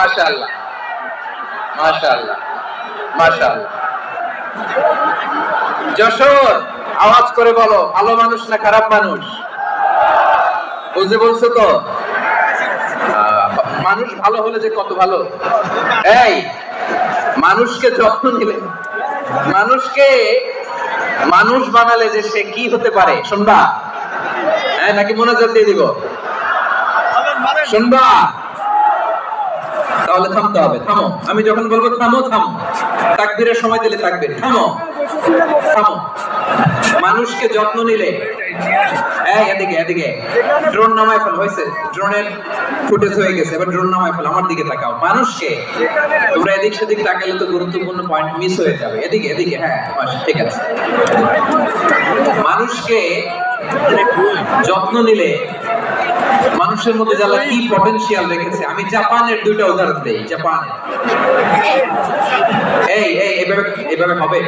মাশাআল্লাহ। মাশাআল্লাহ। মাশাআল্লাহ। যশোর, আওয়াজ করে বলো, ভালো মানুষ না খারাপ মানুষ? বুঝে বলছো তো? মানুষ ভালো হলে যে কত ভালো? এই, মানুষকে যত্ন নিলে। মানুষকে মানুষ বানালে যে সে কি হতে পারে? শুনবা? হ্যাঁ নাকি মনোযোগ দিয়ে দিব? শুনবা? তাহলে থামতে হবে, থামো। আমি যখন বলব থামো থামো। তাকবীরের সময় দিলে থাকবে। থামো। থামো। মানুষকে যত্ন নিলে। এদিকে এদিকে। ড্রোন নামায় ফেল, হয়েছে। ড্রোনের ফুটেজ হয়ে গেছে। এবার ড্রোন নামায় ফেল, আমার দিকে তাকাও। মানুষকে তোমরা এদিক সেদিক তাকালে তো গুরুত্বপূর্ণ পয়েন্ট মিস হয়ে যাবে। এদিকে এদিকে হ্যাঁ ঠিক আছে। মানুষকে যত্ন নিলে মানুষের মধ্যে যারা কি পটেনশিয়াল রেখেছে, আমি জাপানের দুইটা উদাহরণ দেই, জাপান। এই এই, এভাবে এভাবে হবে?